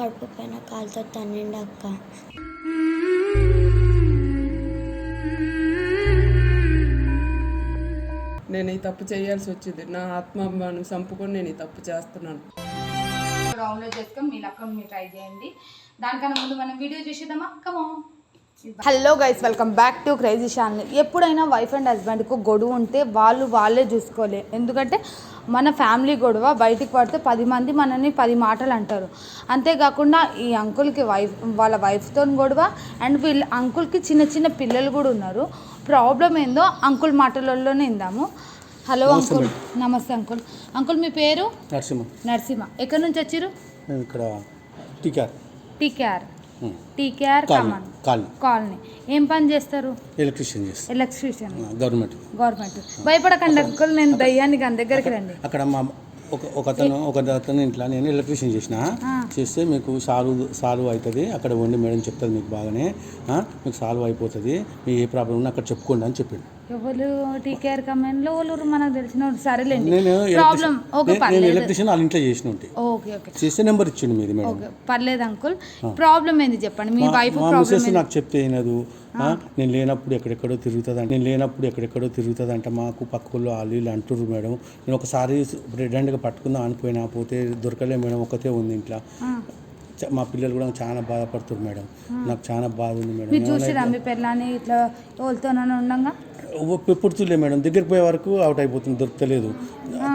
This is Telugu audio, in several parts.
కడుపు పైన కాలుతో తన్నిండి అక్క. నేను ఈ తప్పు చేయాల్సి వచ్చింది. నా ఆత్మాభిమానం చంపుకొని నేను ఈ తప్పు చేస్తున్నాను. డౌన్లోడ్ చేసుకొని మీ అకౌంట్ మీరు ట్రై చేయండి. దానికన్నా ముందు మనం వీడియో చేసేద్దామా? కమో hello guys welcome back to crazy channel ఎప్పుడైనా వైఫ్ అండ్ హస్బెండ్కు గొడవ ఉంటే వాళ్ళు వాళ్ళే చూసుకోలే. ఎందుకంటే మన ఫ్యామిలీ గొడవ బయటికి పడితే పది మంది మనని పది మాటలు అంటారు. అంతేకాకుండా ఈ అంకుల్కి వైఫ్ వాళ్ళ వైఫ్తో గొడవ అండ్ వీళ్ళ అంకుల్కి చిన్న చిన్న పిల్లలు కూడా ఉన్నారు. ప్రాబ్లం ఏందో అంకుల్ మాటలలోనే ఇందాము హలో అంకుల్ నమస్తే అంకుల్ అంకుల్ మీ పేరు? నరసింహ. నరసింహ. ఎక్కడి నుంచి వచ్చారు? ఇక్కడ టీకార్. TKR TKR colony Kaman. Colony. ఏం పని చేస్తారు? ఎలక్ట్రీషియన్ చేస్తాం ఎలక్ట్రీషియన్. గవర్నమెంట్. గవర్నమెంట్. భయపడకండి అంకుల్ నేను దయ్యానికి అని దగ్గరికి రండి. అక్కడ మా ఒక ఒక అతను ఒక అతను ఇంట్లో నేను ఎలక్ట్రీషియన్ చేసిన చేస్తే మీకు సాల్వ్ సాల్వ్ అవుతుంది అక్కడ ఉండి మేడం చెప్తుంది మీకు బాగానే మీకు సాల్వ్ అయిపోతుంది. మీ ఏ ప్రాబ్లం ఉన్నా అక్కడ చెప్పుకోండి అని చెప్పిండు. ఎవరు టీకేఆర్ వాళ్ళు మనకు తెలిసిన. సరేలేండి. ప్రాబ్లం ఓకే నేను- ఎలక్ట్రీషియన్ వాళ్ళ ఇంట్లో చేసిన ఓకే ఓకే. చేస్తే నెంబర్ ఇచ్చిండు మీది మేడం. ఓకే పర్లేదు అంకుల్. ప్రాబ్లం ఏంది చెప్పండి? మీ వైఫ్ ప్రాబ్లం నాకు చెప్తే నేను లేనప్పుడు ఎక్కడెక్కడో తిరుగుతుంది నేను లేనప్పుడు ఎక్కడెక్కడో తిరుగుతుంది అంటే మాకు పక్కల్లో వాళ్ళు వీళ్ళు అంటుర్రు మేడం. నేను ఒకసారి రెడ్డండ్గా పట్టుకుందాం అనిపోయినా పోతే దొరకలే మేడం. ఒకతే ఉంది ఇంట్లో. మా పిల్లలు కూడా చాలా బాధపడుతున్నారు మేడం. నాకు చాలా బాధ ఉంది మేడం. మీరు చూసిరా మీ పిల్లని ఇట్లా వాళ్ళతోనని ఉండగా? పుడుతులే మేడం. దగ్గరికి పోయే వరకు అవుట్ అయిపోతుంది దొరకలేదు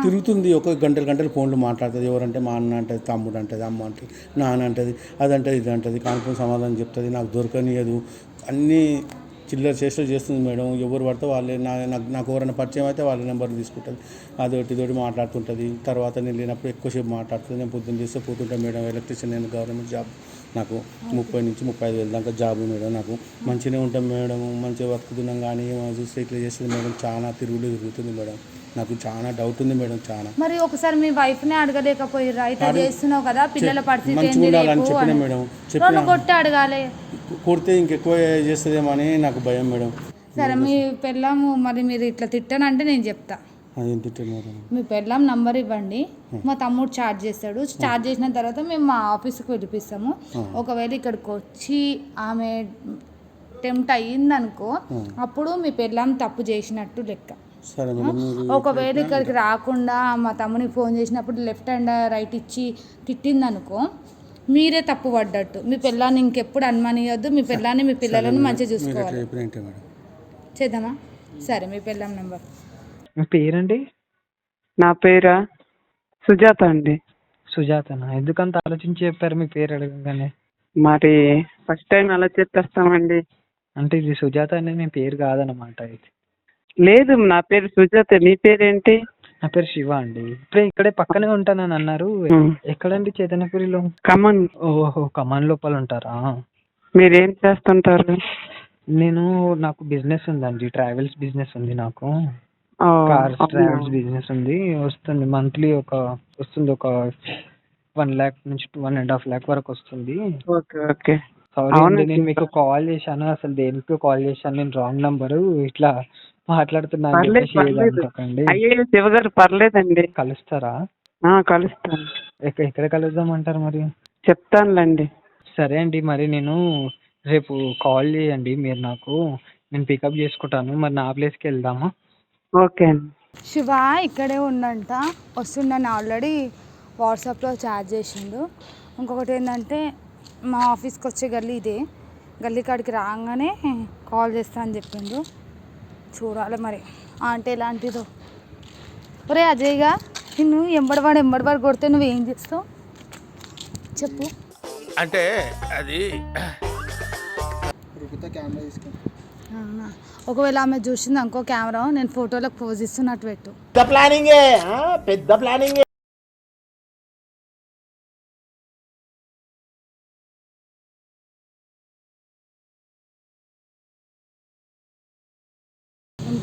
తిరుగుతుంది ఒక గంటలు గంటలు ఫోన్లు మాట్లాడుతుంది. ఎవరంటే మా అన్న అంటది తమ్ముడు అంటది అమ్మ అంటే నాన్న అంటది అదంటది ఇది అంటది కానుకొని సమాధానం చెప్తుంది నాకు దొరకనియదు అన్నీ చిల్లర చేష్టలు చేస్తుంది మేడం. ఎవరు పడితే వాళ్ళే నా నాకు నాకు ఎవరైనా పరిచయం అయితే వాళ్ళ నెంబర్ తీసుకుంటుంది. అదొకటి ఇదొకటి మాట్లాడుతుంటుంది. తర్వాత నేను లేనప్పుడు ఎక్కువసేపు మాట్లాడుతుంది. నేను పొద్దున్న చేస్తే పోతుంటా మేడం. ఎలక్ట్రీషియన్ నేను గవర్నమెంట్ జాబ్ నాకు ముప్పై నుంచి ముప్పై ఐదు వేల దాకా జాబ్ మేడం నాకు. మంచిగానే ఉంటాం మేడం. మంచిగా బతుకుతున్నాం కానీ చూస్తే ఇట్లా చేస్తుంది మేడం. చాలా తిరుగులు తిరుగుతుంది మేడం. నాకు చాలా డౌట్ ఉంది మేడం చాలా. మరి ఒకసారి మీ వైఫ్ని అడగలేకపోయిర్రా? ఇట్లా చేస్తున్నావు కదా పిల్లల పరిస్థితి మంచిగా ఉండాలని చెప్పిన. మేడం. చెప్పిన? కొట్టి అడగాలి. కొడితే ఇంకెక్కువ చేస్తుందేమో అని నాకు భయం మేడం. సరే మీ పెళ్ళాము మరి మీరు ఇట్లా తిట్టానంటే నేను చెప్తా. మీ పెళ్ళాం నంబర్ ఇవ్వండి. మా తమ్ముడు చార్జ్ చేస్తాడు. చార్జ్ చేసిన తర్వాత మేము మా ఆఫీస్కి పిలిపిస్తాము. ఒకవేళ ఇక్కడికి వచ్చి ఆమె టెంప్ట్ అయ్యిందనుకో అప్పుడు మీ పెళ్ళాం తప్పు చేసినట్టు లెక్క. ఒకవేళ ఇక్కడికి రాకుండా మా తమ్మునికి ఫోన్ చేసినప్పుడు లెఫ్ట్ హ్యాండ్ రైట్ ఇచ్చి తిట్టిందనుకో మీరే తప్పు పడ్డట్టు. మీ పిల్లాన్ని ఇంకెప్పుడు అనుమానియొద్దు మీ పిల్లాన్ని మీ పిల్లలను మంచిగా చూసుకోవాలి. చేద్దామా? సరే మీ పిల్లం నెంబర్ మీ పేరండి? నా పేరా? సుజాత అండి. సుజాతనా? ఎందుకంత ఆలోచించి చెప్పారు? మీ పేరు అడగగానే. మరి ఫస్ట్ టైం అలా చెప్పేస్తామండి? అంటే ఇది సుజాత అనేది మీ పేరు కాదనమాట ఇది లేదు నా పేరు సుజాత మీ పేరేంటి? నా పేరు శివ అండి. ఇప్పుడే ఇక్కడే పక్కనే ఉంటానని అన్నారు. ఎక్కడండి చైతన్యపురిలో? కమన్ ఓహో కమాన్ లోపల ఉంటారా? మీరేం చేస్తుంటారు? నేను నాకు బిజినెస్ ఉందండి. ట్రావెల్స్ బిజినెస్ ఉంది నాకు. కార్స్. ట్రావెల్స్ బిజినెస్ ఉంది. వస్తుంది మంత్లీ ఒక వస్తుంది ఒక వన్ ల్యాక్ నుంచి వన్ అండ్ హాఫ్ ల్యాక్ వరకు వస్తుంది. Okay okay. సారీ. నేను మీకు కాల్ చేశాను. అసలు దేనికో కాల్ చేశాను. నేను రాంగ్ నంబరు. ఇట్లా మాట్లాడుతున్నాను అయ్యో శివగారు పర్లేదండి. కలుస్తారా? ఆ, కలుస్తాను. ఎక్క ఎక్కడ కలుద్దామంటారు మరి? చెప్తానులేండి. సరే అండి మరి నేను రేపు కాల్ చేయండి. మీరు నాకు నేను పికప్ చేసుకుంటాను. మరి నా ప్లేస్కి వెళ్దామా? ఓకే అండి. శివ ఇక్కడే ఉండంట. వస్తుండని ఆల్రెడీ వాట్సాప్లో చార్జ్ చేసిండు. ఇంకొకటి ఏంటంటే మా ఆఫీస్కి వచ్చే గల్లీ ఇదే. గల్లీ కాడికి రాగానే కాల్ చేస్తా అని చెప్పిండు. చూడాలి మరి. అంటే ఎలాంటిదో. ఒరే అజయ్గా నిన్ను ఎంబడవాడు ఎంబడవాడు కొడితే నువ్వు ఏం చేస్తావు? చెప్పు. అంటే అది అవునా? ఒకవేళ ఆమె చూసింది అనుకో కెమెరా నేను ఫోటోలకు పోజ్ ఇస్తున్నట్టు పెట్టు. పెద్ద ప్లానింగే ఆ, పెద్ద ప్లానింగే.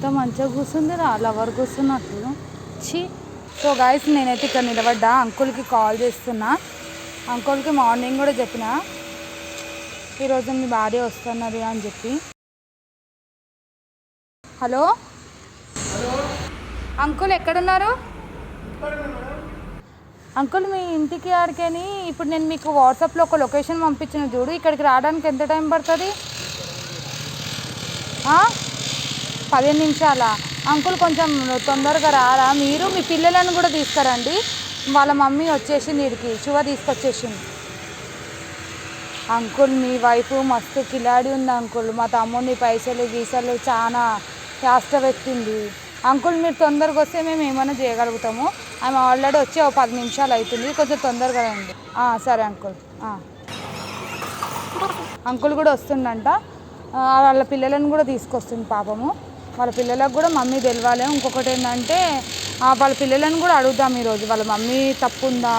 ఎంత మంచిగా కూర్చుంది రా. లవర్ కూర్చున్నట్టు. ఛీ. సో గాయస్ నేనైతే ఇక్కడ నిలబడ్డా. అంకుల్కి కాల్ చేస్తున్నా. అంకుల్కి మార్నింగ్ కూడా చెప్పిన. ఈరోజు మీ భార్య వస్తున్నది అని చెప్పి. హలో? అంకుల్ ఎక్కడున్నారు? అంకుల్ మీ ఇంటికి ఆడికని? ఇప్పుడు నేను మీకు వాట్సాప్లో ఒక లొకేషన్ పంపించిన చూడు. ఇక్కడికి రావడానికి ఎంత టైం పడుతుంది? పదిహేను నిమిషాల? అంకుల్ కొంచెం తొందరగా రారా? మీరు మీ పిల్లలను కూడా తీసుకురండి. వాళ్ళ మమ్మీ వచ్చేసింది వీడికి శివ తీసుకొచ్చేసింది. అంకుల్ మీ వైఫ్ మస్తు కిలాడి ఉంది అంకుల్. మా తమ్ముడిని పైసలు గీసలు చాలా చేష్ట పెట్టింది అంకుల్ మీరు తొందరగా వస్తే మేము ఏమైనా చేయగలుగుతాము. ఆమె ఆల్రెడీ వచ్చి ఒక పది నిమిషాలు అవుతుంది. కొంచెం తొందరగా రండి. సరే అంకుల్. అంకుల్ కూడా వస్తుండంట వాళ్ళ పిల్లలను కూడా తీసుకొస్తుంది పాపము. వాళ్ళ పిల్లలకు కూడా మమ్మీ తెలవాలి. ఇంకొకటి ఏంటంటే వాళ్ళ పిల్లలను కూడా అడుగుదాం ఈరోజు. వాళ్ళ మమ్మీ తప్పు ఉందా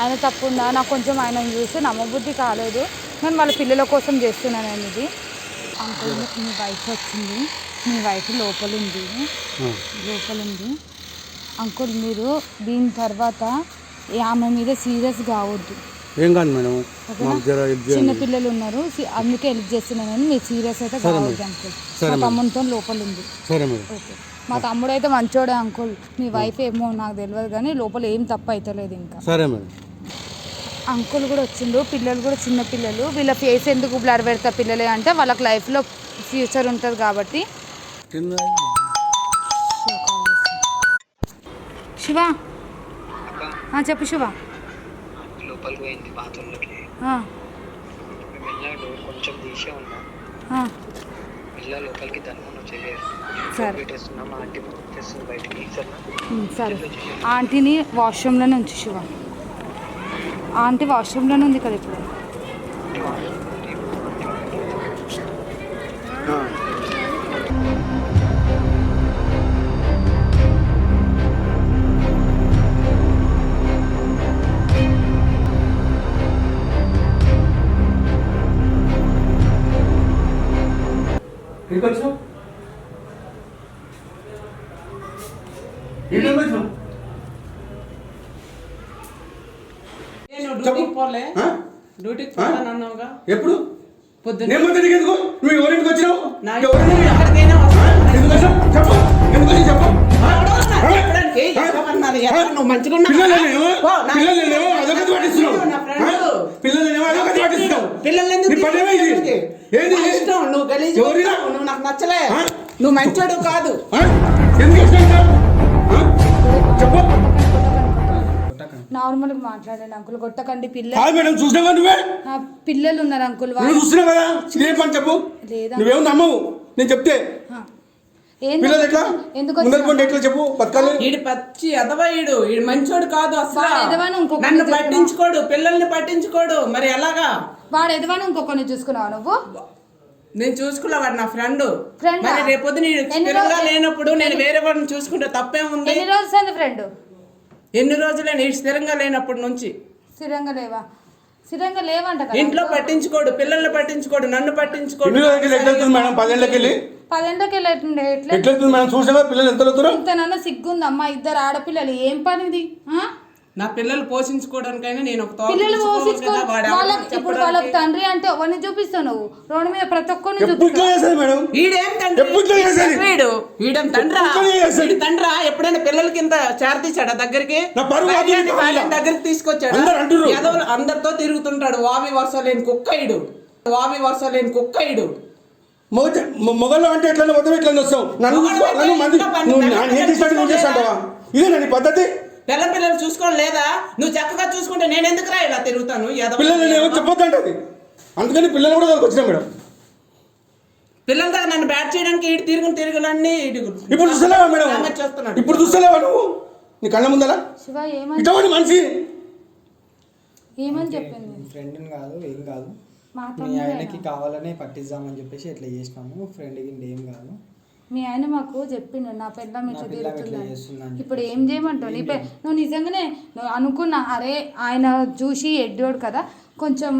ఆయన తప్పు ఉందా నాకు కొంచెం ఆయనను చూసి నమ్మబుద్ధి కాలేదు. నేను వాళ్ళ పిల్లల కోసం చేస్తున్నాను ఇది అంకుల్ మీ వైఫ్ వచ్చింది. మీ వైఫ్ లోపల ఉంది. లోపల ఉంది. అంకుల్ మీరు దీని తర్వాత ఆమె మీద సీరియస్ కావద్దు. ఏం కాదు మేడం. మాకు జర help చేయండి. చిన్న పిల్లలు ఉన్నారు. సి- అందుకే హెల్ప్ చేస్తున్నానని మీరు సీరియస్ అయితే కావద్దు అంకుల్ మా తమ్మునితో లోపల ఉంది. సరే మేడం. ఓకే. మా తమ్ముడు అయితే మంచోడే అంకుల్. మీ వైఫ్ ఏమో నాకు తెలియదు కానీ లోపల ఏం తప్పు అవుతలేదు ఇంకా. సరే మేడం. అంకుల్ కూడా వచ్చిండు. పిల్లలు కూడా చిన్న పిల్లలు. వీళ్ళ ఫేస్ ఎందుకు బ్లర్ పెడతా పిల్లలే అంటే వాళ్ళకి లైఫ్లో ఫ్యూచర్ ఉంటుంది కాబట్టి. కింద శివ. ఆ, చెప్పు శివ. పోయింది బాత్రూంలోకి. వెళ్ళా డోర్ కొంచెం తీసే ఉన్నాం. వెళ్ళా లోపలికి ధర్మం చేయలేదు సరే. పెట్టేస్తున్నాం మా ఆంటీ తెస్తుంది బయటికి. సరే. ఆంటీని వాష్రూమ్లోనే ఉంచు శివ. ఆంటీ వాష్రూమ్లోనే ఉంది కదా ఇప్పుడు. ఎప్పుడు? పొద్దున్న. నేను ముందు నీకు ఎందుకు? నువ్వు ఎవరింటికి వచ్చినావు? చెప్పు. ఎందుకు? నువ్వు మంచిగా అదొకటి పట్టిస్తున్నావు అదొకటి పట్టిస్తున్నావు ఇష్టం. నువ్వు గలీజ్? నువ్వు నాకు నచ్చలే? నువ్వు మంచోడు కాదు? ఎందుకు నార్మల్గా మాట్లాడండి అంకుల్ కొట్టకండి పిల్ల. కాదు మేడం చూసినావా నువ్వే? నా పిల్లలు ఉన్నారు అంకుల్ నువ్వు వాళ్ళు చూస్తున్నావు కదా ఇదేం పని చెప్పు? లేదా? నువ్వేం నమ్మవు? నేను చెప్తే. ఆ. ఏం పిల్లలు ఎట్లా? ఎందుకు ముందర? పండి ఎట్లా చెప్పు? బతకాలి. ఈడు పచ్చి ఎదవయుడు ఈడు. మంచోడు కాదు అసలు. వాడు ఎదవని ఇంకొకరిని నన్ను చూసుకున్నావా? పట్టించుకోడు పిల్లల్ని పట్టించుకోడు. మరి ఎలాగా? వాడు ఎదవని ఇంకొకరిని చూసుకున్నావు నువ్వు? నేను చూసుకున్నా వాడు నా ఫ్రెండ్. Friend ఆ? మరి రేపొద్దు నేను ఎన్ని స్థిరంగా రోజులు- లేనప్పుడు నేను వేరే వాడిని చూసుకుంటే తప్పే ఉంది ఎన్ని రోజులు అయింది ఫ్రెండ్? ఎన్ని రోజులే నేను స్థిరంగా లేనప్పటి నుంచి? స్థిరంగా లేవా? స్థిరంగా లేవంట కదా. ఇంట్లో పట్టించుకోడు పిల్లల్ని పట్టించుకోడు నన్ను పట్టించుకోడు. ఎన్ని రోజులకి ఎట్లా వెళ్తుంది మేడం? పదేళ్ళకి వెళ్ళి? పదేళ్ళకి వెళ్ళట్టుండే ఎట్లా మేడం? పిల్లలు ఎంత వెళ్తున్నారు ఇంతనన్నా సిగ్గుందమ్మా ఇద్దరు ఆడపిల్లలు. ఏం పనిది? ఆ? నా పిల్లలు పోషించుకోవడానికైనా నేను ఒక పిల్లలు పోషించుకో వాళ్ళకి ఇప్పుడు వాళ్ళకి తండ్రి అంటే ఎవరిని చూపిస్తావు నువ్వు. రోడ్డు మీద ప్రతి ఒక్కరిని చూపిస్తావు. మేడం? వీడేం తండ్రి? వీడు వీడేం తండ్రా? వీడి తండ్రా? ఎప్పుడైనా పిల్లలకి ఇంత చేరతీశాడా దగ్గరికి. దగ్గరికి తీసుకొచ్చాడు? అందరూ అంటుర్రు. అందరితో తిరుగుతుంటాడు. వావి వరుస లేని కుక్క ఇడు వావి వరుస లేని కుక్క ఇడు మొగ మొగల్లో అంటే ఎట్లా పోతావు ఎట్లా వస్తావు నన్ను మంది నేను నువ్వు చేస్తావా నీ పద్ధతి. పిల్ల పిల్లలు చూసుకోవడం లేదా? నువ్వు చక్కగా చూసుకుంటే నేను ఎందుకు రా ఇలా తిరుగుతాను? ఎదవ- పిల్లలు ఏమో చెప్పొద్దు అంటది అందుకని పిల్లలు కూడా వచ్చినా మేడం. పిల్లల దగ్గర నన్ను బ్యాట్ చేయడానికి ఇటు తిరుగుని తిరుగులన్నీ ఇటు ఇప్పుడు చూస్తలేవా మేడం? చేస్తున్నాడు. ఇప్పుడు చూస్తలేవా నువ్వు? నీ కళ్ళ ముందర శివ ఏమని మనిషి. ఏమని చెప్పింది? ఫ్రెండ్ని కాదు ఏం కాదు. మా ఆయనకి కావాలనే పట్టిద్దామని చెప్పేసి ఇట్లా చేసినాము. ఫ్రెండ్ కింద ఏం కాదు. మీ ఆయన మాకు చెప్పిండు నా పిల్లం ఇట్లా తిరుగుతుందని ఇప్పుడు ఏం చేయమంటావు? నీ పె- నువ్వు నిజంగానే నువ్వు అనుకున్నా అరే ఆయన చూసి ఎడ్డోడు కదా కొంచెం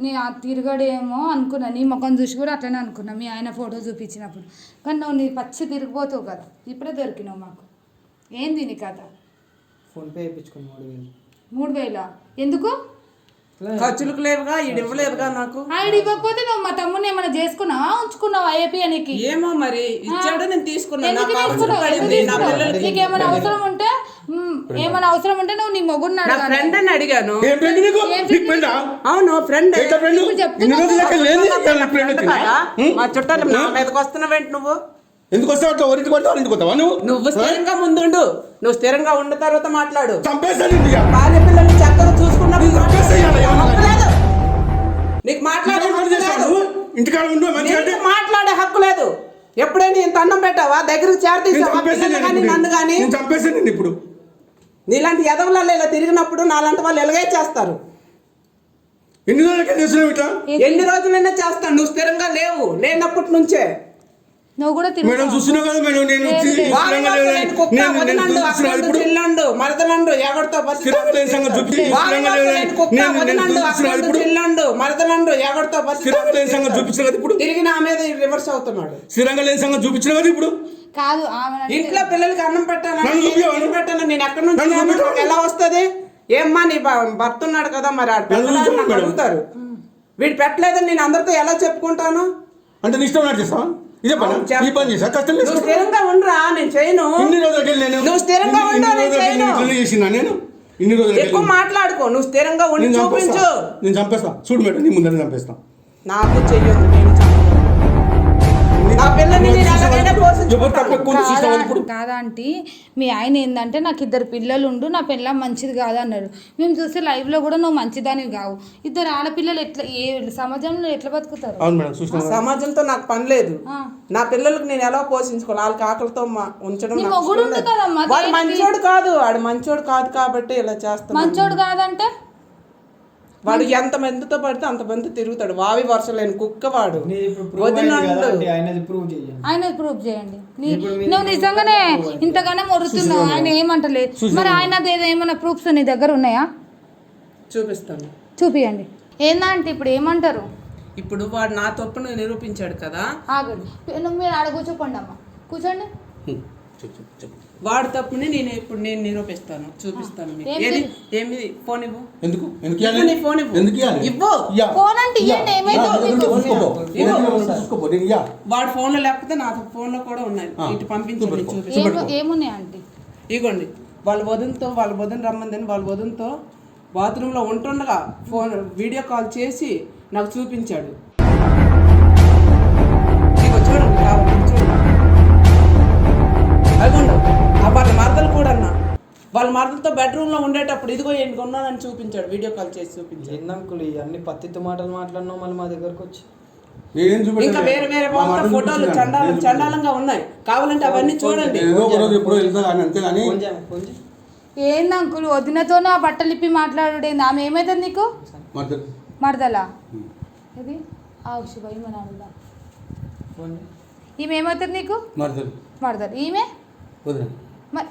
నీ ఆ తిరగడేమో అనుకున్నా నీ ముఖం చూసి కూడా అట్లనే అనుకున్నా మీ ఆయన ఫోటో చూపించినప్పుడు. కానీ నువ్వు నీ పచ్చి తిరిగిపోతావు కదా ఇప్పుడే దొరికినావు మాకు. ఏంది నీ కథ? ఫోన్పే వేయించుకుని మూడు వేలు. మూడు వేల? ఎందుకు? ఖర్చులకు లేవుగా ఈడు ఇవ్వలేదుగా నాకు. ఆయన ఇవ్వకపోతే నువ్వు మా తమ్ముని ఏమైనా చేసుకున్నావా? ఉంచుకున్నావా ఏపీ నీకు ఏమో మరి ఇచ్చాడు నేను తీసుకున్నాను అవసరం ఉంటే ఏమైనా అవసరం ఉంటే నువ్వు నీ మొగుడిని నా ఫ్రెండ్ అని అడిగాను. అవును ఫ్రెండ్? మా? చుట్టాలు నా మీదకి వస్తున్నావేంటి నువ్వు? ఎందుకు వస్తావు అట్లా? ఒరింటికి ఇంటికి వస్తావా నువ్వు? నువ్వు స్థిరంగా ముందుండు. నువ్వు స్థిరంగా ఉన్న తర్వాత మాట్లాడు. చంపేస్తాను భార్య పిల్లల్ని చక్కగా చూసుకున్నప్పుడు నీకు మాట్లాడే ఇంటికాడ ఉండు మాట్లాడే హక్కు లేదు. ఎప్పుడైనా ఇంత అన్నం పెట్టావా? దగ్గరికి చేరతీసావా. నన్ను కానీ? చంపేసాను ఇప్పుడు. నీలాంటి ఎదవలలో ఇలా తిరిగినప్పుడు నాలాంటి వాళ్ళు ఎలాగే చేస్తారు? ఎన్ని రోజులకే చేస్తున్నావు ఇట్లా? ఎన్ని రోజులైనా చేస్తాను. నువ్వు స్థిరంగా లేవు. లేనప్పటి నుంచే. నువ్వు కూడా మేడం చూస్తున్నావు కదా మేడం నేను చిల్లండు, మరదలండు, ఎవరితో. చిల్లండు, మరదలండు, ఎవరితో చూపించిన ఇప్పుడు? తిరిగి నా మీద రివర్స్ అవుతున్నాడు. స్థిరంగా లేని సంగతి చూపించిన కదా ఇప్పుడు? కాదు ఇంట్లో పిల్లలకి అన్నం పెట్టాను? నన్ను చూపించవా? నేను పెట్టాను? నేను ఎక్కడి నుంచి? ఎలా వస్తది? ఏమ్మా నీ భర్త ఉన్నాడు కదా మరి? అడుగుతారు. వీడు పెట్టలేదని నేను అందరితో ఎలా చెప్పుకుంటాను? అంటే నీ ఇష్టం నాకు చేస్తావా? ఇదే పని. అవును, చెప్పు. ఈ పని చేసా? కష్టం నువ్వు చేసుకో. స్థిరంగా ఉండరా? నేను చేయను. ఇన్ని రోజులకి నేను నువ్వు స్థిరంగా ఇన్ని- ఇన్ని ఉండు, నేను రోజులకి చేయను. నేను ఇట్లనే చేసినా నేను ఇన్ని రోజులకి ఎక్కువ మాట్లాడుకో. నువ్వు స్థిరంగా ఉండి చూపించు. నేను చంపేస్తా. చూడు మేడం నీ ముందర చంపేస్తా. నాకు చెయ్యొద్దు నేను కాదా ఆంటీ మీ ఆయన ఏంటంటే నాకు ఇద్దరు పిల్లలు ఉండు నా పిల్ల మంచిది కాదు అన్నారు. మేము చూస్తే లైవ్లో కూడా నువ్వు మంచిదానివి కావు. ఇద్దరు ఆడపిల్లలు ఎట్లా ఏ సమాజంలో ఎట్లా బతుకుతారు? అవును మేడం చూసినా సమాజంతో నాకు పని లేదు. నా పిల్లలకు నేను ఎలా పోషించుకోవాలి? వాళ్ళకి ఆకలితో మా- ఉంచడం వాడు? మంచోడు కాదు వాడు మంచోడు కాదు కాబట్టి ఇలా చేస్తాను మంచోడు కాదంటే? వాడు ఎంత మందితో పడితే అంత మంది తిరుగుతాడు. వావి వరుస లేని కుక్క వాడు నీ ఇప్పుడు ప్రూవ్ చేయండి. ఆయన ప్రూఫ్ చేయండి. నీ- నువ్వు నిజంగానే ఇంతగానే మొరుతున్నావు. ఆయన ఏమంటలేదు. మరి ఆయనది ఏదో? ఏమైనా ప్రూఫ్స్ నీ దగ్గర ఉన్నాయా? చూపిస్తాను. చూపియండి. ఏందంటే ఇప్పుడు ఏమంటారు? ఇప్పుడు వాడు నా తప్పును నిరూపించాడు కదా. ఆగండి. మీరు ఆడ కూర్చోపండి అమ్మ కూర్చోండి వాడి తప్పుని నేను ఇప్పుడు నేను నిరూపిస్తాను చూపిస్తాను మీకు? ఏది? ఏమి ఫోన్ ఇవ్వు. ఎందుకు? ఎందుకు ఇవ్వు ఇవ్వాలి? నీ ఫోన్ ఇవ్వు. ఎందుకు ఇవ్వాలి? ఇవ్వు. ఫోన్ అంటే. ఏమైంది. వాడి ఫోన్లో లేకపోతే నా ఫోన్లో కూడా ఉన్నాయి. ఇటు పంపించండి. చూపిస్తాను ఏమున్నాయి ఆంటీ? ఇగోండి. వాళ్ళ వదంతో వాళ్ళ వదన రమ్మందని వాళ్ళ వదంతో బాత్రూంలో ఉంటుండగా ఫోన్ వీడియో కాల్ చేసి నాకు చూపించాడు. ఇగో చూడండి వాళ్ళ మరదలతో బెడ్రూమ్లో ఉండేటప్పుడు ఇదిగో ఏంటి కొన్నానని చూపించాడు వీడియో కాల్ చేసి చూపించాడు. ఏందంకులు ఇవన్నీ పత్తితో మాటలు మాట్లాడినావు మళ్ళీ మా దగ్గరకు వచ్చి. ఇంకా వేరే వేరే వాళ్ళ ఫోటోలు. చండాలం చండాలంగా ఉన్నాయి. కావాలంటే అవన్నీ చూడండి. ఏదో ఒక రోజు ఎప్పుడో వెళ్తా కానీ అంతే కానీ ఫోన్ చేయ ఫోన్ చేయి. ఏంది అంకుల్ వదినతోనే ఆ బట్టలు ఇప్పి మాట్లాడుడేంది? ఆమె ఏమైతుంది నీకు? మరదలు. మరదలా? ఇది ఆ శుభయ్య మన ఈమె ఏమవుతుంది నీకు? మరదలు. మరదలు. ఈమె?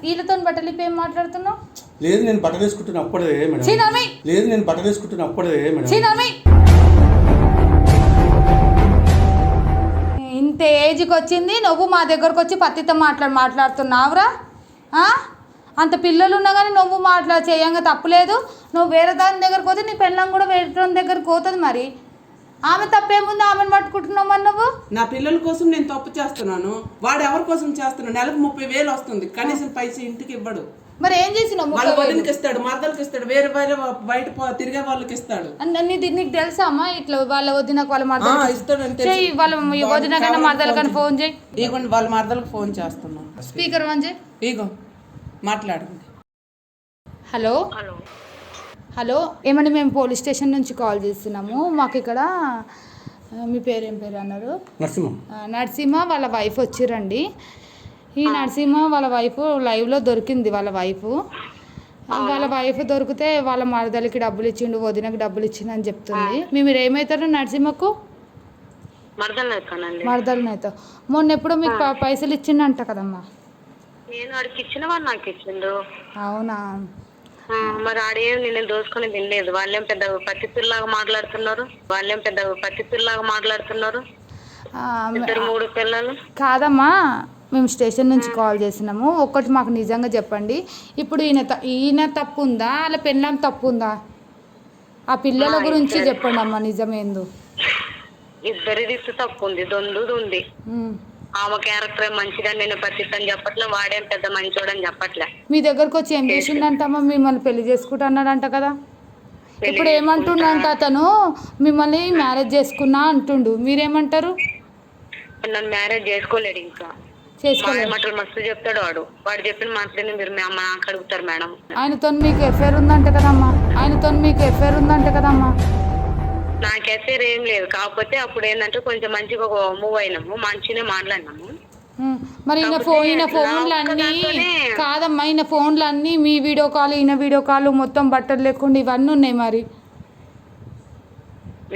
వీళ్ళతో బట్టలు ఇప్పి ఏం మాట్లాడుతున్నావు? లేదు నేను బట్టలు వేసుకుంటున్న అప్పుడే మేడం. లేదు నేను బట్టలు వేసుకుంటున్న అప్పుడే మేడం. ఇంత ఏజ్కి వచ్చింది నువ్వు మా దగ్గరకు వచ్చి పత్తితో మాట్లాడి మాట్లాడుతున్నావురా? అంత పిల్లలు ఉన్నా కానీ నువ్వు మాట్లా చేయంగా తప్పులేదు. నువ్వు వేరే దాని దగ్గరకు పోతే నీ పెళ్ళం కూడా వేరే దగ్గరకు పోతుంది మరి. ఆమె తప్పేముంది? ఆమెను పట్టుకుంటున్నావు నువ్వు? నా పిల్లల కోసం నేను తప్పు చేస్తున్నాను. వాడు ఎవరి కోసం చేస్తున్నాడు? నెలకు ముప్పై వేలు వస్తుంది. కనీసం పైసా ఇంటికి ఇవ్వడు. మరి ఏం చేసినావు వాళ్ళ? వదినకి ఇస్తాడు మరదలకి ఇస్తాడు వేరే వేరే బయట తిరిగే వాళ్ళకి ఇస్తాడు. అన్న నీది నీకు తెలుసా అమ్మా? ఇట్లా వాళ్ళ వదినకు వాళ్ళ మరదలు తెలుసు. చెయ్యి వాళ్ళ వదినకైనా మరదలకైనా ఫోన్ చేయి. ఇగోండి వాళ్ళ మరదలకు ఫోన్ చేస్తున్నాను స్పీకర్ వన్ చేయి. ఇగో మాట్లాడండి హలో? హలో. ఏమండి మేము పోలీస్ స్టేషన్ నుంచి కాల్ చేస్తున్నాము. మాకు ఇక్కడ మీ పేరు ఏం పేరు అన్నారు? నరసింహ. నరసింహ వాళ్ళ వైఫ్ వచ్చిరండి. ఈ నరసింహ వాళ్ళ వైఫ్ లైవ్లో దొరికింది వాళ్ళ వైఫ్. వాళ్ళ వైఫ్ దొరికితే వాళ్ళ మరదలకి డబ్బులు ఇచ్చిండు వదినకి డబ్బులు ఇచ్చిండు అని చెప్తుంది. మీ మీరు ఏమవుతారు నరసింహకు? మరదలు మరదలనైతే మొన్న ఎప్పుడో మీకు ప- పైసలు ఇచ్చిండంట కదమ్మా? నేను వాడికి ఇచ్చిన వాడు నాకు ఇచ్చిండు. అవునా? మరి ఆడేం నేను దోసుకొని తినలేదు. వాళ్ళేం పెద్ద పత్తి పిల్లలాగా మాట్లాడుతున్నారు? వాళ్ళేం పెద్ద పత్తి పిల్లలాగా మాట్లాడుతున్నారు ఇద్దరు మూడు పిల్లలు? కాదమ్మా మేము స్టేషన్ నుంచి కాల్ చేసినాము. ఒక్కటి మాకు నిజంగా చెప్పండి. ఇప్పుడు ఈయన ఈయన తప్పు ఉందా అలా పెళ్ళాం తప్పు ఉందా ఆ పిల్లల గురించి చెప్పండి అమ్మా నిజమేందు? ఇద్దరి దిక్కు తప్పు ఉంది దొందుది ఉంది. ఆమె క్యారెక్టర్ మంచిదని నేను పట్టిస్తాను చెప్పట్లే వాడేం పెద్ద మంచోడని చెప్పట్లే. మీ దగ్గరకు వచ్చి ఏం చేసిండంటమ్మా మిమ్మల్ని పెళ్ళి చేసుకుంటా అన్నాడంట కదా ఇప్పుడు ఏమంటుండంట అతను? మిమ్మల్ని మ్యారేజ్ చేసుకున్నా అంటుండు. మీరేమంటారు? నన్ను మ్యారేజ్ చేసుకోలేడు ఇంకా. చేసుకోలేదు మాటలు మస్తు చెప్తాడు వాడు. వాడు చెప్పిన మాటలని మీరు నాకు అడుగుతారు మేడం. ఆయనతో మీకు ఎఫ్ఐఆర్ ఉందంట కదమ్మా. ఆయనతో మీకు ఎఫ్ఐఆర్ ఉందంట కదమ్మా. నాకైతే ఏం లేదు. కాకపోతే అప్పుడు ఏంటంటే కొంచెం మంచిగా ఒక మూవ్ అయినాము. మంచిగానే మాట్లాడినాము. మరి ఈయన ఫోన్ ఈయన ఫోన్లు అన్నీ కాదమ్మా ఈయన ఫోన్లు అన్నీ మీ వీడియో కాల్ ఈయన వీడియో కాల్ మొత్తం బట్టలు లేకుండా ఇవన్నీ ఉన్నాయి మరి.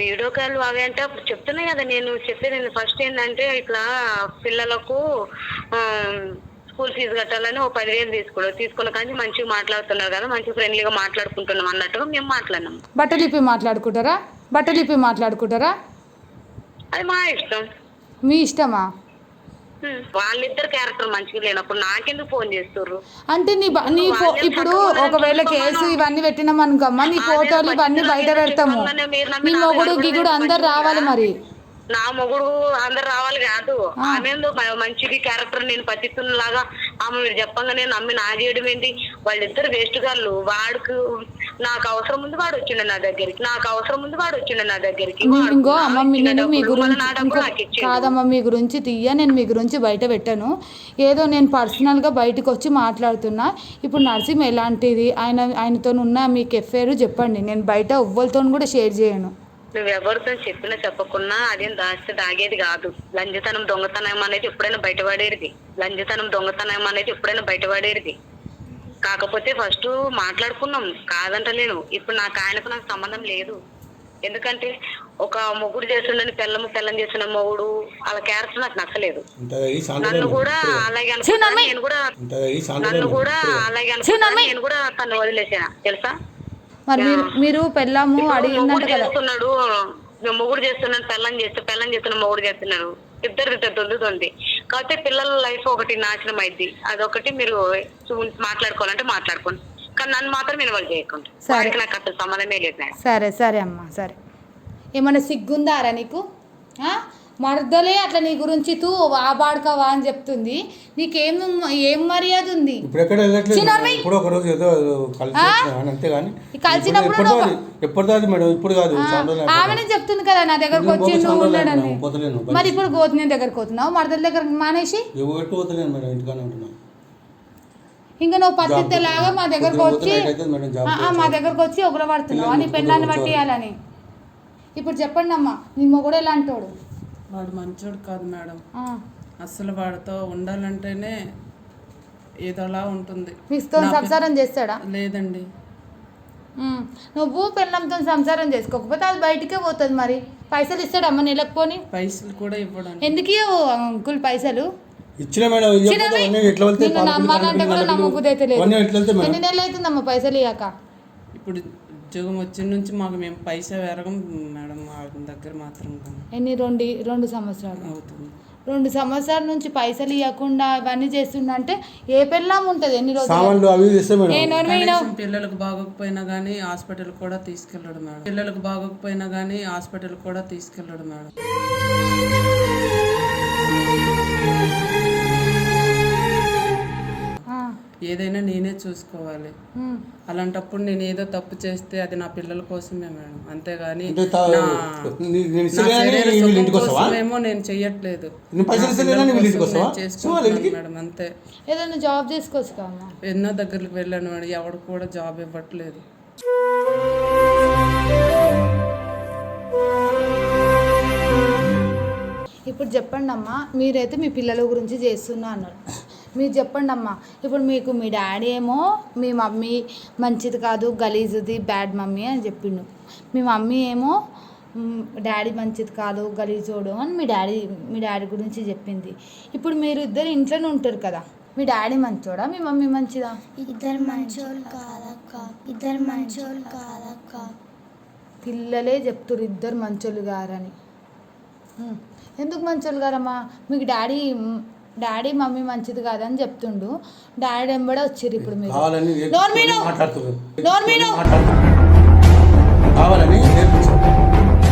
వీడియో కాల్ అవి అంటే అప్పుడు చెప్తున్నా కదా. నేను చెప్పేది నేను ఫస్ట్ ఏంటంటే ఇట్లా పిల్లలకు స్కూల్ ఫీజు కట్టాలని ఓ పదివేలు తీసుకోడు. తీసుకున్న కానీ మంచిగా మాట్లాడుతున్నారు కదా. మంచిగా ఫ్రెండ్లీగా మాట్లాడుకుంటున్నాం అన్నట్టుగా మేము మాట్లాడినాం. బట్టలు ఇప్పి మాట్లాడుకుంటారా? బట్టలు ఇప్పి మాట్లాడుకుంటారా? అది మా ఇష్టం. మీ ఇష్టమా. వాళ్ళిద్దరు క్యారెక్టర్ మంచిగా లేనప్పుడు నాకెందుకు ఫోన్ చేస్తుర్రు? అంటే నీ నీ ఇప్పుడు ఒకవేళ కేసు ఇవన్నీ పెట్టినాం అనుకోమ్మా నీ ఫోటోలు ఇవన్నీ బయట పెడతాము. నీ మొగుడు గిగుడు అందరు రావాలి మరి. నా మొగుడు అందరు రావాలి కాదు. ఆమె ఏందో మ- మంచిది క్యారెక్టర్ నేను పట్టిస్తున్నలాగా ఆమె మీరు చెప్పంగా నేను నమ్మి నా చేయడం ఏంటి? వాళ్ళిద్దరు వేస్ట్ గాళ్ళు వాడికి నాకు అవసరం ఉంది వాడు వచ్చిండు నా దగ్గరికి. నాకు అవసరం ఉంది వాడు వచ్చిండు నా దగ్గరికి. ఇంకో నేను మీ గురించి. కాదమ్మా మీ గురించి తీయ నేను మీ గురించి బయట పెట్టాను. ఏదో నేను పర్సనల్గా బయటకు వచ్చి మాట్లాడుతున్నా. ఇప్పుడు నరసింహ ఎలాంటిది? ఆయన ఆయనతో ఉన్న మీకు ఎఫ్ఐఆర్ చెప్పండి. నేను బయట ఎవ్వరితో కూడా షేర్ చేయను. నువ్వు ఎవరితో చెప్పినా చెప్పకున్నా అదేం దాస్తే దాగేది కాదు. లంజతనం దొంగతనం అనేది ఎప్పుడైనా బయటపడేది. లంజతనం దొంగతనం అనేది ఎప్పుడైనా బయటపడేది. కాకపోతే ఫస్ట్ మాట్లాడుకున్నాం. కాదంటలేను. ఇప్పుడు నాకు ఆయనకు నాకు సంబంధం లేదు. ఎందుకంటే ఒక మొగుడు చేస్తుండని పిల్లము పిల్లం చేసిన మొగుడు వాళ్ళ క్యారెక్టర్ నాకు నచ్చలేదు. నన్ను కూడా అలాగే అనుకున్నాను నేను కూడా నన్ను కూడా అలాగే అనుకున్నాను నేను కూడా తను వదిలేసాను తెలుసా? మరి మీరు పెళ్ళాము అడిగిందంట చేస్తున్నాడు. మేము మొగుడు చేస్తున్నాడు పెళ్ళం చేస్తే పెళ్ళం చేస్తున్న మొగుడు చేస్తున్నారు ఇద్దరు ఇద్దరు దొందుతుంది కాకపోతే పిల్లల లైఫ్ ఒకటి నాశనం అయింది అదొకటి మీరు మాట్లాడుకోవాలంటే మాట్లాడుకోండి. కానీ నన్ను మాత్రం ఇన్వాల్వ్ చేయకండి. సరే. నాకు అసలు సంబంధమే లేదు సరే సరే అమ్మా సరే. ఏమన్నా సిగ్గుందారా నీకు? మరదలే అట్లా నీ గురించి తూ వాబాడుకోవా అని చెప్తుంది. నీకేం ఏం మర్యాద ఉంది? ఇప్పుడు ఒక రోజు ఏదో అంతేగాని కలిసినప్పుడు ఎప్పటిదో మేడం? ఇప్పుడు కాదు ఆమెనే చెప్తుంది కదా నా దగ్గరకు వచ్చి నువ్వు. మరి ఇప్పుడు గోతుని దగ్గరకు పోతున్నావు? మరదల దగ్గర మానేసి? ఎవరు పోతలేను మేడం? ఇంటికానే ఉంటున్నాను ఇంకా నువ్వు పత్తిలాగా మా దగ్గరకు వచ్చి మా దగ్గరకు వచ్చి ఒకరు పడుతున్నావు నీ పెళ్ళాన్ని పట్టియాలని. ఇప్పుడు చెప్పండి అమ్మా నీ మొగుడు ఎలాంటి వాడు వాడు మంచోడు కాదు మేడం. ఆ, అసలు వాడితో ఉండాలంటేనే ఏదోలా ఉంటుంది. సంసారం చేస్తాడా? లేదండి. నువ్వు పెళ్ళంతో సంసారం చేసుకోకపోతే అది బయటికే పోతుంది మరి. పైసలు ఇస్తాడమ్మ నెలకు పోని? పైసలు కూడా ఇవ్వడం ఎందుకు అంకుల్ పైసలు? ఇచ్చిన మేడం నమ్మాలంటే కూడా ఎన్ని నెలలు అవుతుందమ్మా పైసలు ఇవ్వక ఇప్పుడు ఉద్యోగం వచ్చిన నుంచి మాకు మేము పైసా వేరగం మేడం మా దగ్గర మాత్రం ఎన్ని రెండు రెండు సంవత్సరాలు? అవుతుంది. రెండు సంవత్సరాల నుంచి పైసలు ఇవ్వకుండా ఇవన్నీ చేస్తుండంటే ఏ పెళ్ళాం ఉంటుంది? ఎన్ని రోజులు? పిల్లలకు బాగోకపోయినా కానీ హాస్పిటల్ కూడా తీసుకెళ్ళడు మేడం. పిల్లలకు బాగోకపోయినా కానీ హాస్పిటల్ కూడా తీసుకెళ్ళడు మేడం. ఏదైనా నేనే చూసుకోవాలి. అలాంటప్పుడు నేను ఏదో తప్పు చేస్తే అది నా పిల్లల కోసమే మేడం. అంతేగాని? కోసమేమో నేను చెయ్యట్లేదు. మేడం అంతే. ఏదైనా జాబ్ చేసుకోవచ్చు ఎన్నో దగ్గరికి వెళ్ళాను మేడం ఎవడు కూడా జాబ్ ఇవ్వట్లేదు. ఇప్పుడు చెప్పండి అమ్మా మీరైతే మీ పిల్లల గురించి చేస్తున్నా అన్నారు. మీరు చెప్పండి అమ్మా. ఇప్పుడు మీకు మీ డాడీ ఏమో మీ మమ్మీ మంచిది కాదు గలీజుది బ్యాడ్ మమ్మీ అని చెప్పిండు. మీ మమ్మీ ఏమో "మ్, డాడీ మంచిది కాదు గలీజోడు అని మీ డాడీ మీ డాడీ గురించి చెప్పింది. ఇప్పుడు మీరు ఇద్దరు ఇంట్లోనే ఉంటారు కదా. మీ డాడీ మంచోడా మీ మమ్మీ మంచిదా? ఇద్దరు మంచోళ్ళు కాదక్క. ఇద్దరు మంచోళ్ళు కాదక్క. పిల్లలే చెప్తున్నారు ఇద్దరు మంచోళ్ళు గారని. ఎందుకు మంచోళ్ళు గారమ్మా? మీకు డాడీ డాడీ మమ్మీ మంచిది కాదని చెప్తుండు. డాడీ ఎంబడే వచ్చిర్రు ఇప్పుడు మీరు.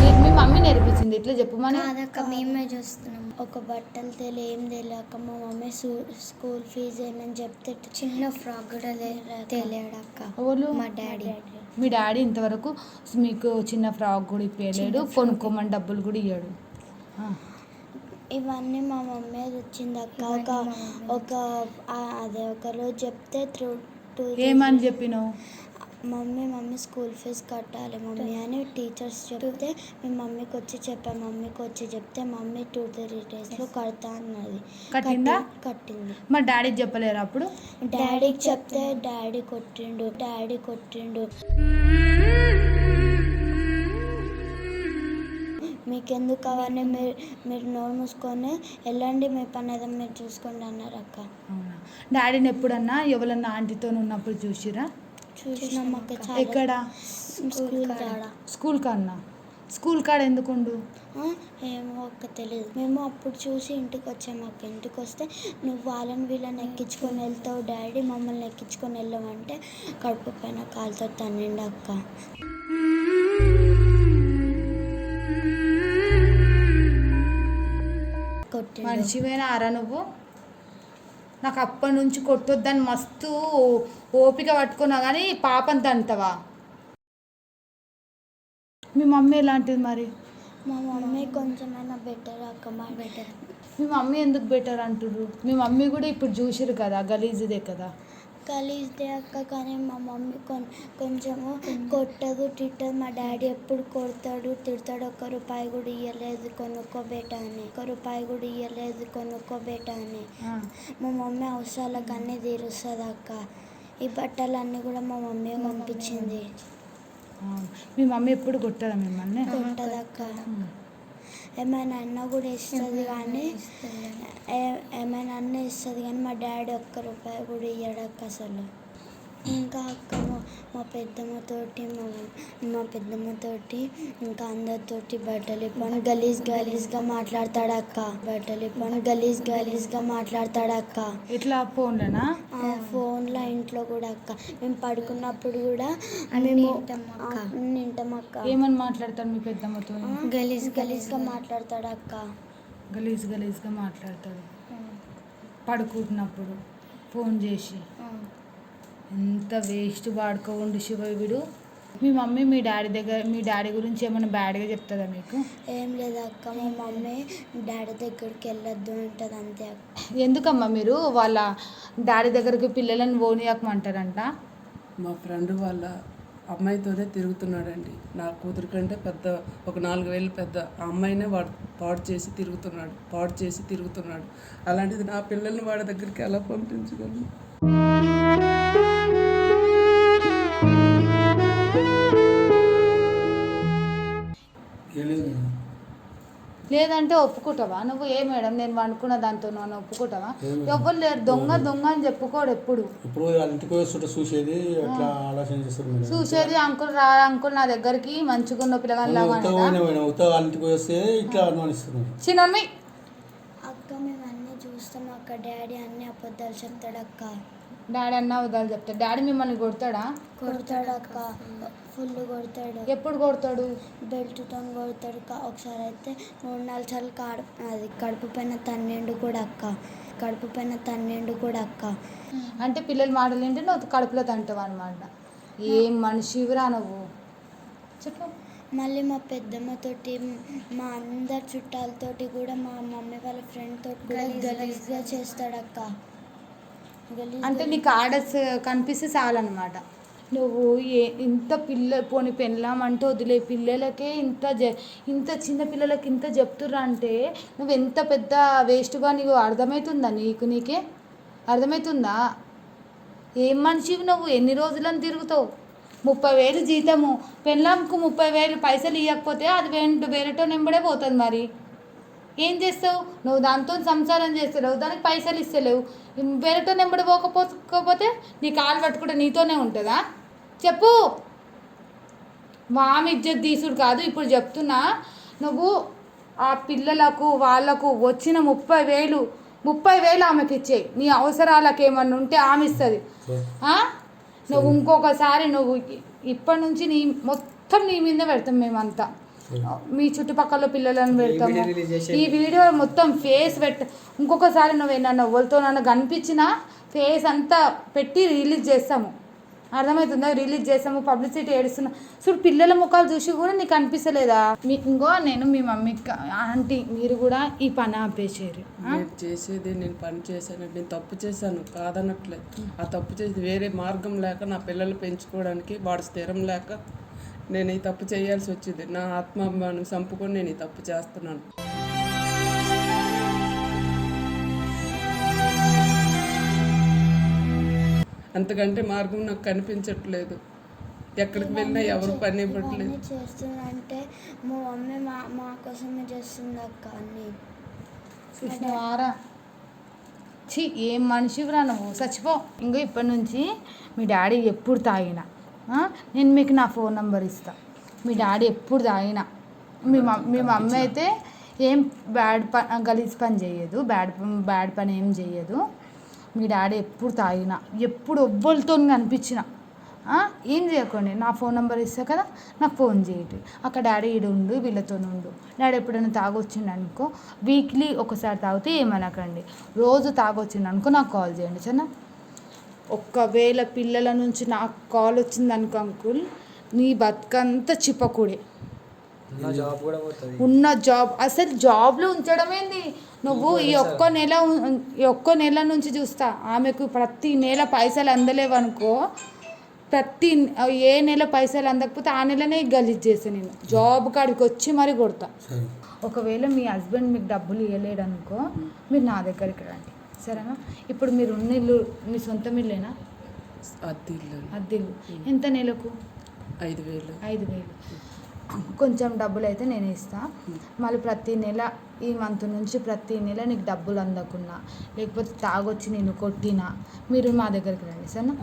మీ- మీ మమ్మీ నేర్పించింది ఇట్లా ఎట్లా చెప్పు మన కాదక్క మేమే చూస్తున్నాం. ఒక బట్టలు తెలియ ఏం తెలియక మా మమ్మీ స్కూల్ ఫీజు ఏమని చెప్తే చిన్న ఫ్రాక్ కూడా తెలియడక్క ఎవరు? మా డాడీ. మీ డాడీ. ఇంతవరకు మీకు చిన్న ఫ్రాక్ కూడా ఇప్పలేడు కొనుక్కోమని డబ్బులు కూడా ఇయ్యాడు. ఆ. ఇవన్నీ మా మమ్మీ తెచ్చింది అక్క ఒక ఒక అదే ఒక రోజు చెప్తే త్రూ టూ ఏమని చెప్పినావు? మమ్మీ మమ్మీ స్కూల్ ఫీజు కట్టాలి మమ్మీ అని టీచర్స్ చెప్తే మేము మమ్మీకి వచ్చి చెప్పాం మమ్మీకి వచ్చి చెప్తే మమ్మీ టూ త్రీ డేస్లో కడతా అన్నది. కట్టిందా? కట్టి- కట్టింది. మా డాడీకి చెప్పలేరు అప్పుడు? డాడీకి చెప్తే డాడీ కొట్టిండు డాడీ కొట్టిండు. మీకెందుకు అవన్నీ మీరు మీరు నోరు మూసుకొని వెళ్ళండి మీ పని ఏదో మీరు చూసుకోండి అన్నారు అక్క. అవునా? డాడీని ఎప్పుడన్నా ఎవరన్నా ఆంటీతో ఉన్నప్పుడు చూసిరా? చూసినాం అక్క చాలా. ఎక్కడ? స్కూల్ కాడ. స్కూల్ కన్నా స్కూల్ కాడ ఎందుకుండు? ఏమో అక్క తెలియదు. మేము అప్పుడు చూసి ఇంటికి వచ్చాము అక్క. ఇంటికి వస్తే నువ్వు వాళ్ళని వీళ్ళని ఎక్కించుకొని వెళ్తావు డాడీ మమ్మల్ని ఎక్కించుకొని వెళ్ళామంటే కడుపు పైన కాలుతో తన్నిండి అక్క. మనిషివేనా ఆరా నువ్వు? నాకు అప్పటి నుంచి కొట్టొద్దని మస్తు ఓపిక పట్టుకున్నా కానీ పాపం తంతవా మీ మమ్మీ ఎలాంటిది మరి? మా మమ్మీ కొంచెమైనా బెటర్ అక్క మా బెటర్ మీ మమ్మీ ఎందుకు బెటర్ అంటుర్రు? మీ మమ్మీ కూడా ఇప్పుడు చూసిరు కదా గలీజ్దే కదా. గలీజ్దే అక్క కానీ మా మమ్మీ కొం కొంచెము కొట్టదు తిట్టదు. మా డాడీ ఎప్పుడు కొడతాడు తిడతాడు. ఒక్క రూపాయి కూడా ఇవ్వలేదు కొనుక్కోబేట అని. ఒక్క రూపాయి కూడా ఇవ్వలేదు కొనుక్కోబేట అని. మా మమ్మీ అవసరాలకు అన్నీ తీరుస్తుంది అక్క. ఈ బట్టలన్నీ కూడా మా మమ్మీ పంపించింది. మీ మమ్మీ ఎప్పుడు కొట్టదా మిమ్మల్ని? కొట్టదక్క. ఏమైనా అన్నా కూడా ఇస్తుంది కానీ ఏమైనా అన్నా ఇస్తుంది కానీ మా డాడీ ఒక్క రూపాయి కూడా ఇయ్యడక్క అసలు. ఇంకా అక్క మా- పెద్దమ్మతోటి మా మా పెద్దమ్మతోటి ఇంకా అందరితోటి బట్టలు ఇప్పని గలీజ్ గలీజ్గా మాట్లాడతాడు అక్క. బట్టలు ఇప్పని గలీజ్ గలీజ్గా మాట్లాడతాడు అక్క. ఎట్లా? ఫోన్లోనా? ఫోన్లో ఇంట్లో కూడా అక్క. మేము పడుకున్నప్పుడు కూడా మేము వింటాం అక్క. ఏమని మాట్లాడతాడు మీ పెద్దమ్మతో? గలీజ్ గలీజ్గా మాట్లాడతాడు అక్క. గలీజ్ గలీజ్గా మాట్లాడతాడు. పడుకుంటున్నప్పుడు ఫోన్ చేసి. ఎంత వేస్ట్ వాడుకోండి శివ వీడు. మీ మమ్మీ మీ డాడీ దగ్గర మీ డాడీ గురించి ఏమైనా బ్యాడ్గా చెప్తుందా మీకు? ఏం లేదు అక్క మా మమ్మీ డాడీ దగ్గరికి వెళ్ళొద్దు అంటది అంతే అక్క. ఎందుకమ్మా మీరు? వాళ్ళ డాడీ దగ్గరికి పిల్లలను పోనీయకమంటారంట మా ఫ్రెండ్ వాళ్ళ అమ్మాయితోనే తిరుగుతున్నాడండి. నా కూతురు కంటే పెద్ద ఒక నాలుగు వేలు పెద్ద ఆ అమ్మాయినే వాడు పాడు చేసి తిరుగుతున్నాడు పాడు చేసి తిరుగుతున్నాడు. అలాంటిది నా పిల్లల్ని వాడి దగ్గరికి ఎలా పంపించగలను? లేదంటే ఒప్పుకుంటావా? నువ్వు ఏ మేడం నేను వండుకున్న దాంతో నువ్వు ఒప్పుకుంటావా? ఎవ్వరు లేరు. దొంగ దొంగ అని చెప్పుకోడు ఎప్పుడు. ఇప్పుడు ఇంటికి చూసేది అట్లా ఆలోచన చేస్తారు మేడం? చూసేది అంకుల్ రా అంకుల్ నా దగ్గరికి మంచిగా ఉన్న ఉత్తగా వాళ్ళ ఇంటికి వస్తే ఇట్లా అనుమానిస్తున్నారు చిన్నమ్మి. అక్క మేము అన్నీ చూస్తాం అక్క. డాడీ అన్ని అబద్ధాలు చెప్తాడు అక్క. డాడీ అన్న వదాలు చెప్తాడు. డాడీ మిమ్మల్ని కొడతాడా? కొడతాడు అక్క. ఫుల్ కొడతాడు. ఎప్పుడు కొడతాడు? బెల్ట్తో కొడతాడు ఒకసారి అయితే మూడు నాలుగు సార్లు కాడు అది కడుపు పైన తన్నిండు కూడా అక్క. కడుపు పైన తన్నిండు కూడా అక్క. అంటే పిల్లలు మాటలు ఏంటి నువ్వు కడుపులో తంటావు అనమాట ఏం మనిషివిరా నువ్వు. చెప్పు. మళ్ళీ మా పెద్దమ్మతోటి మా అందరి చుట్టాలతోటి కూడా మా మమ్మీ వాళ్ళ ఫ్రెండ్ తోటి కూడా గలీజ్గా చేస్తాడు. అక్క. గలీజ్ అంటే నీకు ఆడస్ కనిపిస్తే చాలన్నమాట. నువ్వు ఏ ఇంత పిల్ల పోని పెళ్ళామంటే వదిలే పిల్లలకే ఇంత జ ఇంత చిన్న పిల్లలకి ఇంత చెప్తుర్రా అంటే నువ్వు ఎంత పెద్ద వేస్ట్గా నీకు అర్థమవుతుందా నీకు నీకే? అర్థమవుతుందా ఏం మనిషివి నువ్వు? ఎన్ని రోజులను తిరుగుతావు? ముప్పై వేలు జీతము. పెళ్ళాంకు ముప్పై వేలు పైసలు ఇవ్వకపోతే అది వేంట వేరేటో నింబడే పోతుంది మరి. ఏం చేస్తావు? నువ్వు దాంతో సంసారం చేస్తలేవు దానికి పైసలు ఇస్తలేవు. వేరేటో నింబడి పోకపోతే నీ కాలు పట్టుకుంటే నీతోనే ఉంటుందా? చెప్పు. మామ ఇజ్జత్ తీసుడు కాదు ఇప్పుడు చెప్తున్నా. నువ్వు ఆ పిల్లలకు వాళ్ళకు వచ్చిన ముప్పై వేలు ముప్పై వేలు ఆమెకి ఇచ్చేయి. నీ అవసరాలకు ఏమన్నా ఉంటే ఆమె ఇస్తుంది? నువ్వు ఇంకొకసారి నువ్వు ఇప్పటి నుంచి నీ మొత్తం నీ మీద పెడతాం మేమంతా. మీ చుట్టుపక్కల పిల్లలను పెడతాము. ఈ వీడియో మొత్తం ఫేస్ పెట్ట ఇంకొకసారి నువ్వు నన్ను ఎవరితో నన్ను కనిపించినా ఫేస్ అంతా పెట్టి రిలీజ్ చేస్తాము. అర్థమవుతుందా? రిలీజ్ చేస్తాము పబ్లిసిటీ ఏడుస్తున్నా. చూడు పిల్లల ముఖాలు చూసి కూడా నీకు అనిపిస్తలేదా? మీ ఇంకో నేను మీ మమ్మీకి ఆంటీ మీరు కూడా ఈ పని ఆపేసారు నేను చేసేది నేను పని చేశాను నేను తప్పు చేశాను కాదనట్లేదు ఆ తప్పు చేసి వేరే మార్గం లేక నా పిల్లలు పెంచుకోవడానికి వాడు స్థిరం లేక నేను ఈ తప్పు చేయాల్సి వచ్చింది. నా ఆత్మాభిమానం చంపుకొని నేను ఈ తప్పు చేస్తున్నాను. అంతకంటే మార్గం నాకు కనిపించట్లేదు. ఎక్కడికి వెళ్ళినా ఎవరు పని ఇవ్వట్లేదు. చేస్తుందంటే మా మమ్మీ మా మా కోసమే చేస్తుంది అక్క అన్ని. చూసినవారా ఛీ ఏం మనిషివిరా నువ్వు? చచ్చిపో. ఇంకో ఇప్పటి నుంచి మీ డాడీ ఎప్పుడు తాగినా ఆ? నేను మీకు నా ఫోన్ నెంబర్ ఇస్తా. మీ డాడీ ఎప్పుడు తాగినా. మీ మీ మమ్మీ అయితే ఏం బ్యాడ్ పని గలీజ్ పని చేయదు. బ్యాడ్ ప- బ్యాడ్ పని ఏం చేయదు. మీ డాడీ ఎప్పుడు తాగినా ఎప్పుడు ఒబ్బలతో కనిపించిన? ఏం చేయకండి నా ఫోన్ నెంబర్ ఇస్తా కదా నాకు ఫోన్ చేయండి. అక్కడ డాడీ ఈడు ఉండు వీళ్ళతో ఉండు. డాడీ ఎప్పుడైనా తాగొచ్చిండు అనుకో వీక్లీ ఒకసారి తాగితే ఏమనకండి. రోజు తాగొచ్చిండు అనుకో నాకు కాల్ చేయండి సరేనా? ఒక్కవేళ పిల్లల నుంచి నాకు కాల్ వచ్చింది అనుకో అంకుల్ నీ బతుకంతా చిప్పకూడే. ఉన్న జాబ్ అసలు జాబ్లో ఉంచడం ఏంది నువ్వు ఈ ఒక్క నెల ఈ ఒక్క నెల నుంచి చూస్తా. ఆమెకు ప్రతి నెల పైసలు అందలేవనుకో ప్రతి ఏ నెల పైసలు అందకపోతే ఆ నెలనే గలీజ్ చేస్తాను నేను. జాబ్ కాడికి వచ్చి మరి కొడతా. ఒకవేళ మీ హస్బెండ్ మీకు డబ్బులు ఇవ్వలేడు అనుకో మీరు నా దగ్గరికి రండి. సరేనా? ఇప్పుడు మీరు ఉన్న ఇల్లు మీ సొంత ఇల్లేనా? అద్దె ఇల్లు. ఎంత నెలకు? ఐదు వేలు. ఐదు వేలు. కొంచెం డబ్బులు అయితే నేను ఇస్తాను మళ్ళీ ప్రతి నెల ఈ మంత్ నుంచి ప్రతి నెల నీకు డబ్బులు అందకున్నా. లేకపోతే తాగొచ్చి నేను కొట్టినా మీరు మా దగ్గరికి రండి. సరేనా?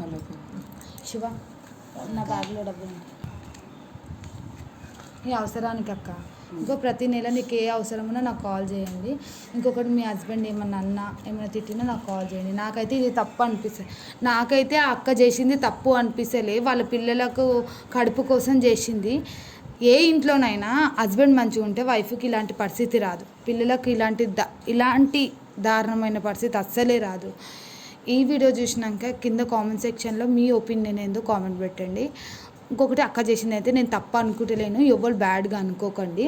శివ నా బ్యాగ్లో డబ్బులు ఈ అవసరానికి అక్క. ఇంకో ప్రతి నెల నీకు ఏ అవసరం ఉన్నా నాకు కాల్ చేయండి. ఇంకొకటి మీ హస్బెండ్ ఏమన్నా అన్నా ఏమైనా తిట్టినా నాకు కాల్ చేయండి. నాకైతే ఇది తప్పు అనిపిస్తుంది నాకైతే ఆ అక్క చేసింది తప్పు అనిపిస్తలే. వాళ్ళ పిల్లలకు కడుపు కోసం చేసింది. ఏ ఇంట్లోనైనా హస్బెండ్ మంచిగా ఉంటే వైఫ్కి ఇలాంటి పరిస్థితి రాదు. పిల్లలకు ఇలాంటి ద ఇలాంటి దారుణమైన పరిస్థితి అస్సలే రాదు. ఈ వీడియో చూసినాక కింద కామెంట్ సెక్షన్లో మీ ఒపీనియన్ ఏందో కామెంట్ పెట్టండి. ఇంకొకటి అక్క చేసింది అయితే నేను తప్ప అనుకుంటలేను ఎవరు బ్యాడ్గా అనుకోకండి.